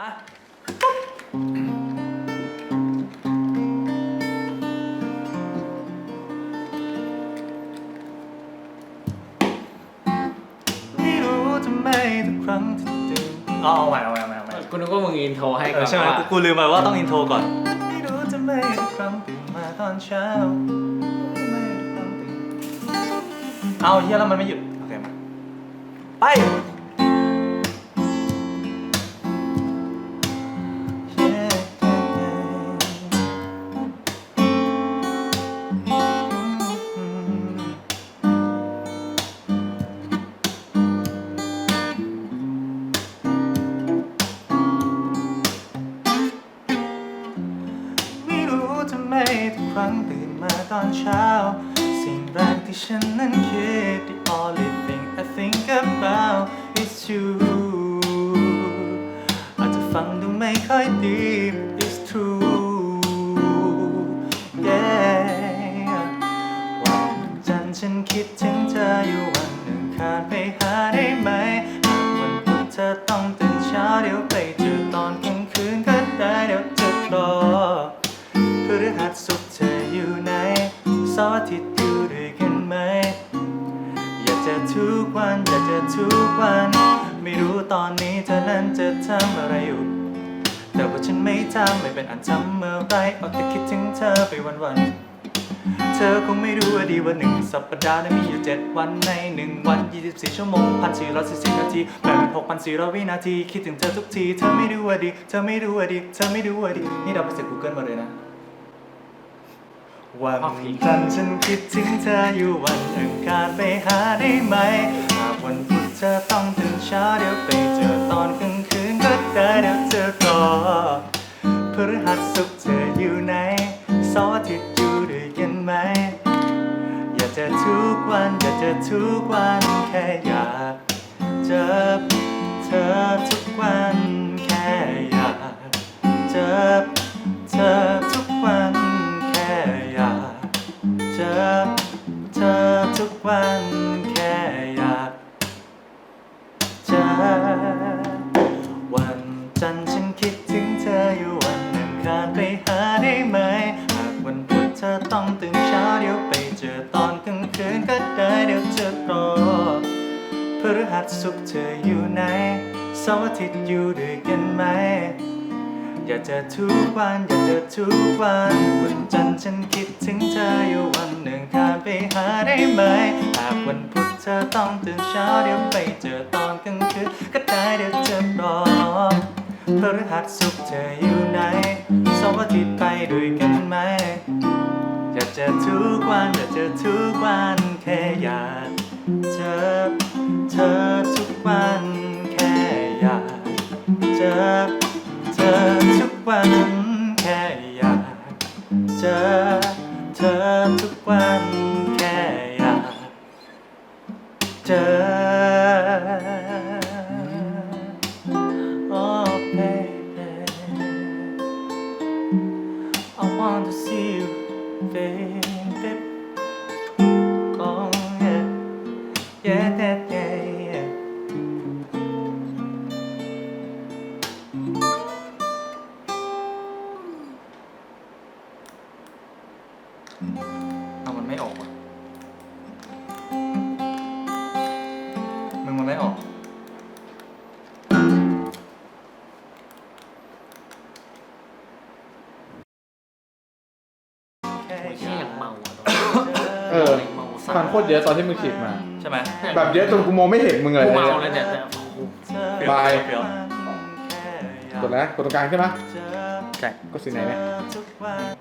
มาไม่รู้ทำไมทุกครั้งที่ตื่นอ๋อเอาใหม่เอาใหม่เอาใหม่เอาใหม่กูนึกว่ามึงอินโทรให้เอก่ออนใช่ไหมว่ากูกูลืมไปว่าต้องอินโทรก่อนไม่รู้ทำไมทุกครั้งตื่นมาตอนเช้าไม่ทุกครั้งตื่นเอาเฮียแล้วมันไม่หยุดโอเคมาไป ไมทุกครั้งตื่นมาตอนเช้า สิ่งแรกที่ฉันนั้นคิด The only thing I think about is you อาจจะฟังดูไม่ค่อยดี It's true yeah วันจันทร์ฉันคิดถึงเธออยู่วันหนึ่งขาดไปหาได้ไหมวันพุธเธอต้องตื่นเช้าเดี๋ยวไปเจอตอนกลางคืนก็ได้เดี๋ยวจะรอ พฤหัสสุขเธออยู่ไหนสอาทิตย์อยู่ด้วยกันไหม อยากจะทุกวันอยากจะทุกวัน ไม่รู้ตอนนี้เธอนั้นจะทำอะไรอยู่แต่ว่าฉันไม่ทำไม่เป็นอันทำเมื่อไรเอาแต่คิดถึงเธอไปวันๆ เธอคงไม่รู้ว่าดีว่าหนึ่งสัปดาห์นั้นมีอยู่เจ็ดวันในหนึ่งวัน 24 ชั่วโมงพันสี่ร้อยสี่สิบนาทีแบ่งเป็นหกพันสี่ร้อยวินาที คิดถึงเธอทุกที เธอไม่รู้ว่าดี เธอไม่รู้ว่าดี เธอไม่รู้ว่าดี นี่เราไปเสิร์ช Google มาเลยนะ วันจันทร์ฉันคิดถึงเธออยู่วันอังคารไปหาได้ไหมหากวันพุธเธอต้องตื่นเช้าเดี๋ยวไปเจอตอนกลางคืนก็ได้เดี๋ยวเจอรอพฤหัสสุขเธออยู่ไหนเสาร์อาทิตย์อยู่ด้วยกันไหมอยากจะทุกวันอยากจะทุกวันแค่อยากเจอเธอทุกวันแค่อยากเจอ เธอต้องตื่นเช้าเดี๋ยวไปเจอตอนกลางคืนก็ได้เดี๋ยวจะรอพฤหัสสุขเธออยู่ไหนเสาร์อาทิตย์อยู่ด้วยกันไหม อยากจะทุกวันอยากจะทุกวันวันจันทร์ฉันคิดถึงเธออยู่วันหนึ่งคานไปหาได้ไหมหากวันพุธเธอต้องตื่นเช้าเดี๋ยวไปเจอตอนกลางคืนก็ได้เดี๋ยวจะรอพฤหัสสุขเธออยู่ไหน สาร์อาทิตย์ไปด้วยกันไหม อยากจะทุกวันอยากจะทุกวันแค่อยากเจอเธอทุกวันแค่อยากเจอเธอทุกวันแค่อยากเจอเธอทุกวันแค่อยากเจอ yeah, yeah, yeah, yeah. เอามันไม่ออกว่ะมึงมันไม่ออกแค่โอ้ยเชี่ยอย่างเมาอะเออเมา ฟังโคตรเยอะตอนที่มึงขีดมา ใช่ไหมแบบเยอะจนกูมองไม่เห็นมึงเลยกูเนี่ยเมาแล้วเนี่ยแต่บายเปรี้ยวกดแล้วกดตรงกลางใช่ไหมใช่กดสีไหนเนี่ยทุกวัน